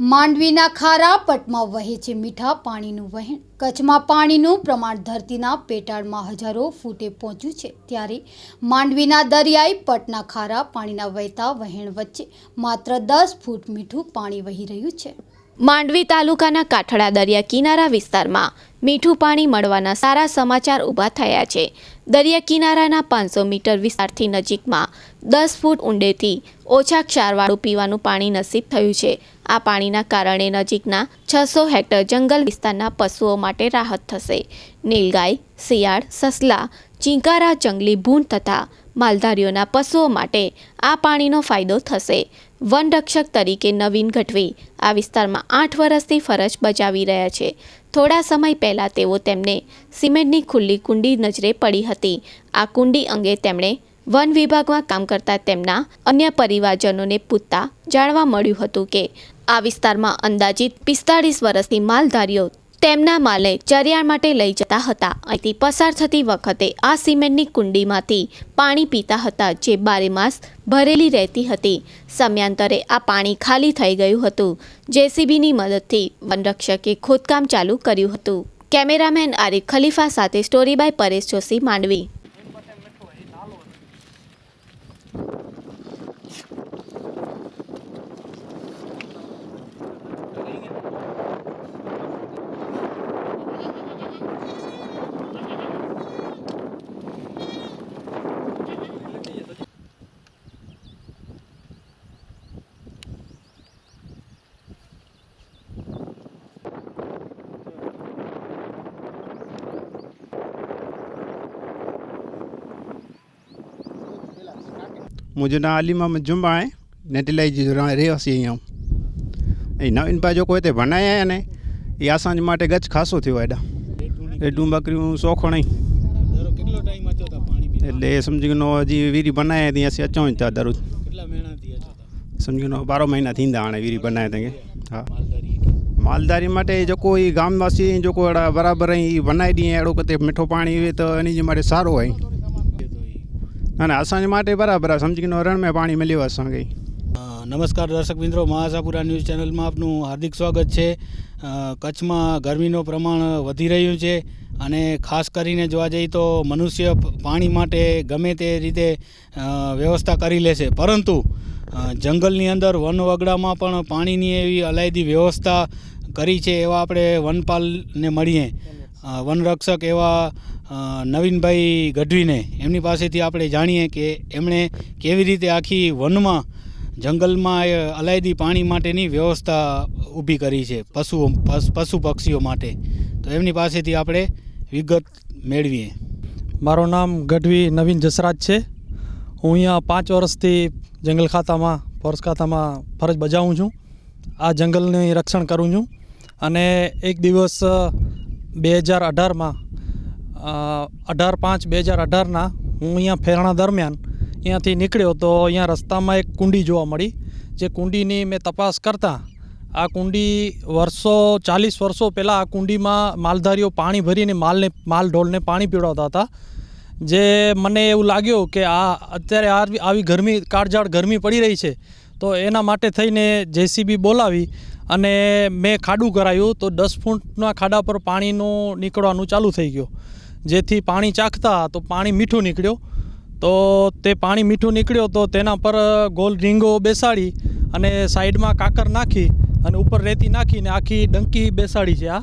માંડવીના ખારા પટમાં વહે છે મીઠા પાણીનું વહેણ. કચ્છમાં પાણીનું પ્રમાણ ધરતીના પેટાળમાં હજારો ફૂટે પહોંચ્યું છે. ત્યારે માંડવીના દરિયાઈ પટના ખારા પાણીના વહેતા વહેણ વચ્ચે માત્ર દસ ફૂટ મીઠું પાણી વહી રહ્યું છે. માંડવી તાલુકાના કાઠડા દરિયા કિનારા વિસ્તારમાં મીઠું પાણી મળવાના સારા સમાચાર ઊભા થયા છે. દરિયા કિનારાના પાંચસો મીટર વિસ્તારથી નજીકમાં દસ ફૂટ ઊંડેથી ઓછા ક્ષારવાળું પીવાનું પાણી નસીબ થયું છે. આ પાણીના કારણે નજીકના છસો હેક્ટર જંગલ વિસ્તારના પશુઓ માટે રાહત થશે. નીલગાય, શિયાળ, સસલા ચીંકારા જંગલી ભૂંડ તથા માલધારીઓના પશુઓ માટે આ પાણીનો ફાયદો થશે. વનરક્ષક તરીકે નવીન ગઢવી આ વિસ્તારમાં આઠ વર્ષથી ફરજ બજાવી રહ્યા છે. થોડા સમય પહેલાં તેઓ તેમને સિમેન્ટની ખુલ્લી કુંડી નજરે પડી હતી. આ કુંડી અંગે તેમણે વન વિભાગમાં કામ કરતા તેમના અન્ય પરિવારજનોને પૂછતા જાણવા મળ્યું હતું કે આ વિસ્તારમાં અંદાજિત પિસ્તાળીસ વર્ષથી માલધારીઓ તેમના માલે ચરિયાણ માટે લઈ જતા હતા. અહીંથી પસાર થતી વખતે આ સિમેન્ટની કુંડીમાંથી પાણી પીતા હતા જે બારે માસ ભરેલી રહેતી હતી. સમયાંતરે આ પાણી ખાલી થઈ ગયું હતું. જેસીબીની મદદથી વનરક્ષકે ખોદકામ ચાલુ કર્યું હતું. કેમેરામેન આરિફ ખલીફા સાથે સ્ટોરી બાય પરેશ જોશી માંડવી. मुंहिंजो नाम अली मोहम्मद जुम्बा आहे नेटिलाई जी रहवासी आहियूं ऐं नवीन भाउ जेको हिते भनाया आहिनि इहे असांजे माटे गच खासो थियो आहे हेॾा हेॾूं बकरियूं सौ खणी એટલે સમજી ગયો હજી વીરી બનાવે ત્યાં અસી અचूं था દરરોજ સમજી ગયો બારો મહિના થींदा हाणे वीरी બનાવે तंहिंखे हा मालदारी માટે जेको ई गामवासी जेको अहिड़ा बराबरि ई बनाए ॾींहुं अहिड़ो किथे मिठो पाणी हुजे त इन जे सारो आहे અને અસાંજ માટે બરાબર આ સમજીનો રણ પાણી મળ્યું અસાં ગઈ નમસ્કાર દર્શક મિત્રો, મહાસાપુરા ન્યૂઝ ચેનલમાં આપનું હાર્દિક સ્વાગત છે. કચ્છમાં ગરમીનું પ્રમાણ વધી રહ્યું છે અને ખાસ કરીને જોવા જઈએ તો મનુષ્ય પાણી માટે ગમે તે રીતે વ્યવસ્થા કરી લે છે. પરંતુ જંગલની અંદર વનવગડામાં પણ પાણીની એવી અલાયદી વ્યવસ્થા કરી છે એવા આપણે વનપાલને મળીએ. વનરક્ષક એવા નવીનભાઈ ગઢવીને એમની પાસેથી આપણે જાણીએ કે એમણે કેવી રીતે આખી વનમાં, જંગલમાં એ અલાયદી પાણી માટેની વ્યવસ્થા ઊભી કરી છે પશુઓ પશ- પક્ષીઓ માટે. તો એમની પાસેથી આપણે વિગત મેળવીએ. મારું નામ ગઢવી નવીન જસરાજ છે. હું અહીંયા પાંચ વર્ષથી જંગલ ખાતામાં, ફોરેસ્ટ ખાતામાં ફરજ બજાવું છું. આ જંગલની રક્ષણ કરું છું. અને એક દિવસ બે હજાર અઢારમાં અઢાર પાંચ બે હજાર અઢારના હું અહીંયા ફેરણા દરમિયાન અહીંયાથી નીકળ્યો તો અહીંયા રસ્તામાં એક કુંડી જોવા મળી, જે કુંડીની મેં તપાસ કરતાં આ કુંડી વર્ષો, ચાલીસ વર્ષો પહેલાં આ કુંડીમાં માલધારીઓ પાણી ભરીને માલને, માલ ઢોલને પાણી પીવડાવતા હતા, જે મને એવું લાગ્યું કે આ અત્યારે આવી આવી ગરમી, કાળઝાળ ગરમી પડી રહી છે, તો એના માટે થઈને જેસીબી બોલાવી અને મેં ખાડું કરાયું તો દસ ફૂટના ખાડા પર પાણીનું નીકળવાનું ચાલુ થઈ ગયું. જેથી પાણી ચાખતા તો પાણી મીઠું નીકળ્યું. તો તે પાણી મીઠું નીકળ્યો તો તેના પર ગોલ રીંગો બેસાડી અને સાઈડમાં કાકર નાખી અને ઉપર રેતી નાખીને આખી ડંકી બેસાડી છે આ.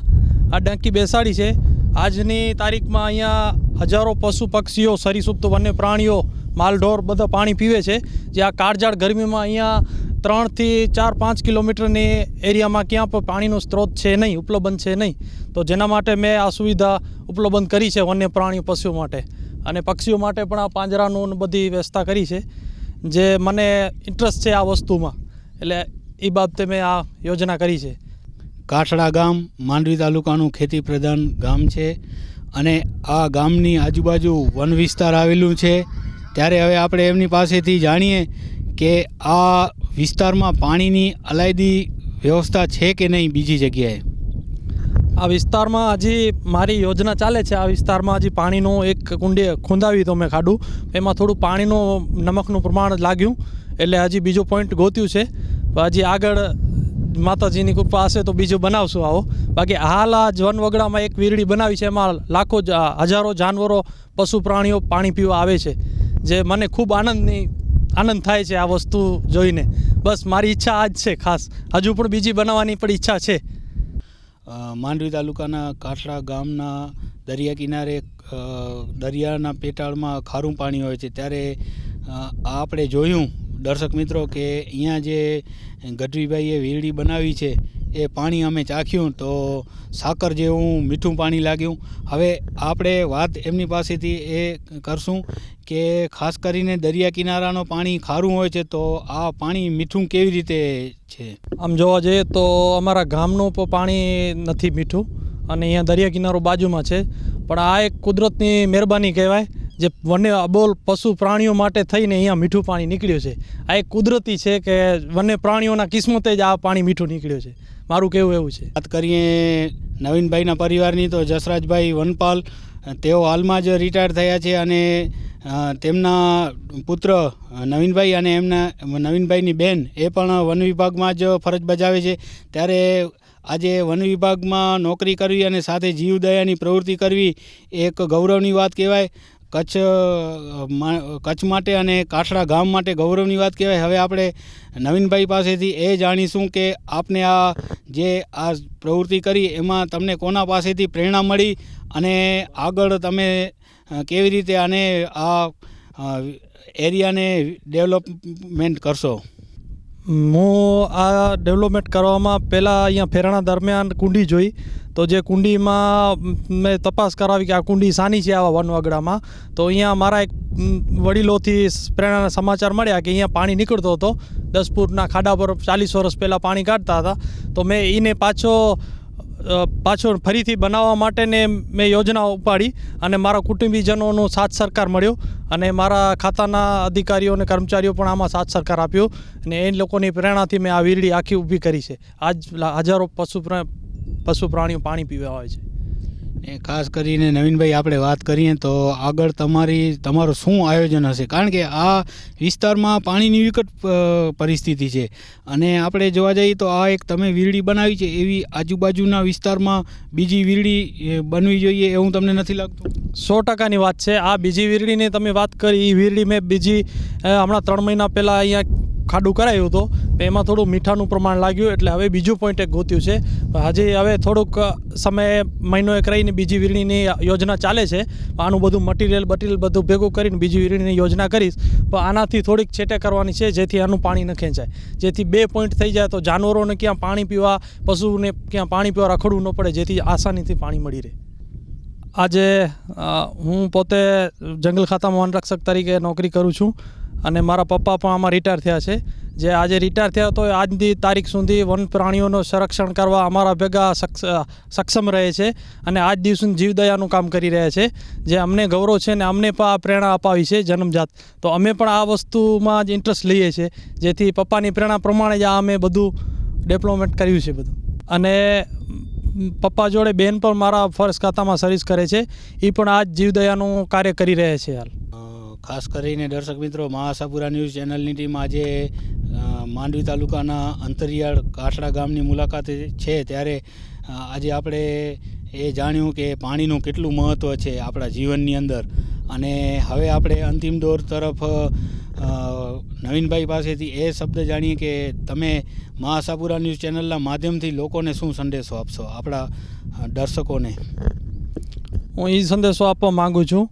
આ ડંકી બેસાડી છે. આજની તારીખમાં અહીંયા હજારો પશુ પક્ષીઓ સરીસૃપ્ત વન્ય પ્રાણીઓ, માલઢોર બધા પાણી પીવે છે. જે આ કાળઝાળ ગરમીમાં અહીંયા ત્રણથી ચાર, પાંચ કિલોમીટરની એરિયામાં ક્યાં પણ પાણીનો સ્ત્રોત છે નહીં, ઉપલબ્ધ છે નહીં, તો જેના માટે મેં આ સુવિધા ઉપલબ્ધ કરી છે વન્ય પ્રાણીઓ પશુઓ માટે. અને પક્ષીઓ માટે પણ આ પાંજરાનું બધી વ્યવસ્થા કરી છે, જે મને ઇન્ટરેસ્ટ છે આ વસ્તુમાં. એટલે એ બાબતે મેં આ યોજના કરી છે. કાઠડા ગામ, માંડવી તાલુકાનું ખેતી પ્રધાન ગામ છે અને આ ગામની આજુબાજુ વન વિસ્તાર આવેલું છે. ત્યારે હવે આપણે એમની પાસેથી જાણીએ કે આ વિસ્તારમાં પાણીની અલાયદી વ્યવસ્થા છે કે નહીં બીજી જગ્યાએ? આ વિસ્તારમાં હજી મારી યોજના ચાલે છે. આ વિસ્તારમાં હજી પાણીનું એક કુંડી ખૂંદાવી તો મેં ખાડું. એમાં થોડું પાણીનું નમકનું પ્રમાણ લાગ્યું. એટલે હજી બીજો પોઈન્ટ ગોત્યું છે. હજી આગળ માતાજીની કૃપા હશે તો બીજું બનાવશું આવો. બાકી હાલ આ વનવગડામાં એક વીરડી બનાવી છે. એમાં લાખો હજારો જાનવરો, પશુ પ્રાણીઓ પાણી પીવા આવે છે. જે મને ખૂબ આનંદની આનંદ થાય છે આ વસ્તુ જોઈને. બસ મારી ઈચ્છા આ જ છે ખાસ. હજુ પણ બીજી બનાવવાની પણ ઈચ્છા છે. માંડવી તાલુકાના કાઠડા ગામના દરિયા કિનારે દરિયાના પેટાળમાં ખારું પાણી હોય છે. ત્યારે આપણે જોયું, દર્શક મિત્રો, કે અહીંયા જે ગઢવીભાઈએ વીરડી બનાવી છે એ પાણી અમે ચાખ્યું તો સાકર જેવું મીઠું પાણી લાગ્યું. હવે આપણે વાત એમની પાસેથી એ કરશું કે ખાસ કરીને દરિયા કિનારાનો પાણી ખારું હોય છે તો આ પાણી મીઠું કેવી રીતે છે? આમ જોવા જઈએ તો અમારા ગામનું પણ નથી મીઠું અને અહીંયા દરિયા કિનારો બાજુમાં છે. પણ આ એક કુદરતની મહેરબાની કહેવાય જે વન્ય અબોલ પશુ પ્રાણીઓ માટે થઈને અહીંયા મીઠું પાણી નીકળ્યું છે. આ એક કુદરતી છે કે વન્ય પ્રાણીઓના કિસ્મતે જ આ પાણી મીઠું નીકળ્યું છે. મારું કહેવું એવું છે. વાત કરીએ નવીનભાઈના પરિવારની, તો જસરાજભાઈ વનપાલ, તેઓ હાલમાં જ રિટાયર થયા છે અને તેમના પુત્ર નવીનભાઈ અને એમના, નવીનભાઈની બેન, એ પણ વન વિભાગમાં જ ફરજ બજાવે છે. ત્યારે આજે વન વિભાગમાં નોકરી કરવી અને સાથે જીવદયાની પ્રવૃત્તિ કરવી, એક ગૌરવની વાત કહેવાય. કચ્છ કચ્છ માટે અને કાઠડા ગામ માટે ગૌરવની વાત કહેવાય. હવે આપણે નવીનભાઈ પાસેથી એ જાણીશું કે આપને આ જે આ પ્રવૃત્તિ કરી, એમાં તમને કોના પાસેથી પ્રેરણા મળી અને આગળ તમે કેવી રીતે આને આ એરિયાને ડેવલપમેન્ટ કરશો? હું આ ડેવલપમેન્ટ કરવામાં પહેલાં અહીંયા ફેરાણા દરમિયાન કુંડી જોઈ. તો જે કુંડીમાં મેં તપાસ કરાવી કે આ કુંડી સાની છે આવા વનવાગડામાં, તો અહીંયા મારા એક વડીલોથી પ્રેરણાના સમાચાર મળ્યા કે અહીંયા પાણી નીકળતો હતો. દસ ફૂટના ખાડા પર ચાલીસ વર્ષ પહેલાં પાણી કાઢતા હતા. તો મેં એને પાછો પાછો ફરીથી બનાવવા માટેને મેં યોજના ઉપાડી અને મારા કુટુંબીજનોનો સાથ સરકાર મળ્યો અને મારા ખાતાના અધિકારીઓ અને કર્મચારીઓ પણ આમાં સાથ સરકાર આપ્યો અને એ લોકોની પ્રેરણાથી મેં આ વીરડી આખી ઊભી કરી છે. આજ હજારો પશુ પશુ પ્રાણીઓ પાણી પીવા આવે છે. એ ખાસ કરીને નવીનભાઈ આપણે વાત કરીએ તો આગળ તમારી તમારું શું આયોજન હશે? કારણ કે આ વિસ્તારમાં પાણીની વિકટ પરિસ્થિતિ છે. અને આપણે જોવા જઈએ તો આ એક તમે વીરડી બનાવી છે એવી આજુબાજુના વિસ્તારમાં બીજી વીરડી બનવી જોઈએ એવું તમને નથી લાગતું? સો ટકાની વાત છે. આ બીજી વીરડીની તમે વાત કરી એ વીરડી મેં બીજી હમણાં ત્રણ મહિના પહેલાં અહીંયા ખાડું કરાયું હતું એમાં થોડું મીઠાનું પ્રમાણ લાગ્યું, એટલે હવે બીજું પોઈન્ટ એક ગોત્યું છે. હજી હવે થોડુંક સમય મહિનો એક રહીને બીજી વીરણીની યોજના ચાલે છે. આનું બધું મટીરિયલ બટીરિયલ બધું ભેગું કરીને બીજી વીરણીની યોજના કરીશ. પણ આનાથી થોડીક છેટે કરવાની છે, જેથી આનું પાણી ન ખેંચાય. જેથી બે પોઈન્ટ થઈ જાય તો જાનવરોને ક્યાં પાણી પીવા, પશુને ક્યાં પાણી પીવા રખડવું ન પડે, જેથી આસાનીથી પાણી મળી રહે. આજે હું પોતે જંગલ ખાતામાં વનરક્ષક તરીકે નોકરી કરું છું. અને મારા પપ્પા પણ આમાં રિટાયર થયા છે. જે આજે રિટાયર થયા તો આજની તારીખ સુધી વન પ્રાણીઓનું સંરક્ષણ કરવા અમારા ભેગા સક્ષમ રહે છે અને આજ દિવસ જીવદયાનું કામ કરી રહ્યા છે. જે અમને ગૌરવ છે ને અમને પણ આ પ્રેરણા અપાવી છે જન્મજાત. તો અમે પણ આ વસ્તુમાં જ ઇન્ટરેસ્ટ લઈએ છીએ. જેથી પપ્પાની પ્રેરણા પ્રમાણે જ આ અમે બધું ડેવલપમેન્ટ કર્યું છે બધું. અને પપ્પા જોડે બેન પણ મારા ફરજ ખાતામાં સર્વિસ કરે છે. એ પણ આજ જીવદયાનું કાર્ય કરી રહ્યા છે હાલ. ખાસ કરીને દર્શક મિત્રો, મહાસાપુરા ન્યૂઝ ચેનલની ટીમ આજે માંડવી તાલુકાના અંતરિયાળ કાઠડા ગામની મુલાકાતે છે. ત્યારે આજે આપણે એ જાણ્યું કે પાણીનું કેટલું મહત્ત્વ છે આપણા જીવનની અંદર. અને હવે આપણે અંતિમ દોર તરફ નવીનભાઈ પાસેથી એ શબ્દ જાણીએ કે તમે મહાસાપુરા ન્યૂઝ ચેનલના માધ્યમથી લોકોને શું સંદેશો આપશો આપણા દર્શકોને? હું એ સંદેશો આપવા માગું છું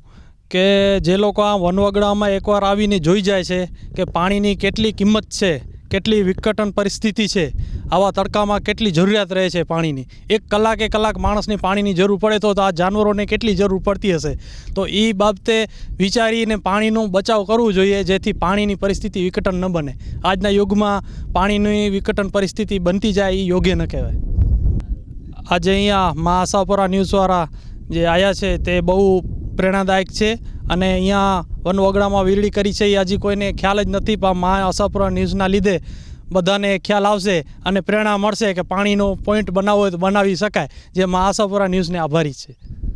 કે જે લોકો આ વનવગડામાં એકવાર આવીને જોઈ જાય છે કે પાણીની કેટલી કિંમત છે, કેટલી વિકટન પરિસ્થિતિ છે, આવા તડકામાં કેટલી જરૂરિયાત રહે છે પાણીની. એક કલાકે કલાક માણસની પાણીની જરૂર પડે તો આ જાનવરોને કેટલી જરૂર પડતી હશે. તો એ બાબતે વિચારીને પાણીનો બચાવ કરવું જોઈએ જેથી પાણીની પરિસ્થિતિ વિકટન ન બને. આજના યુગમાં પાણીની વિકટન પરિસ્થિતિ બનતી જાય એ યોગ્ય ન કહેવાય. આજે અહીંયા મા આશાપુરા ન્યૂઝવાળા જે આવ્યા છે તે બહુ પ્રેરણાદાયક છે. અને અહીંયા વનવગડામાં વીરડી કરી છે. એ હજી કોઈને ખ્યાલ જ નથી, પણ મા આશાપુરા ન્યૂઝના લીધે બધાને ખ્યાલ આવશે અને પ્રેરણા મળશે કે પાણીનો પોઈન્ટ બનાવવો હોય તો બનાવી શકાય, જે મા આશાપુરા ન્યૂઝને આભારી છે.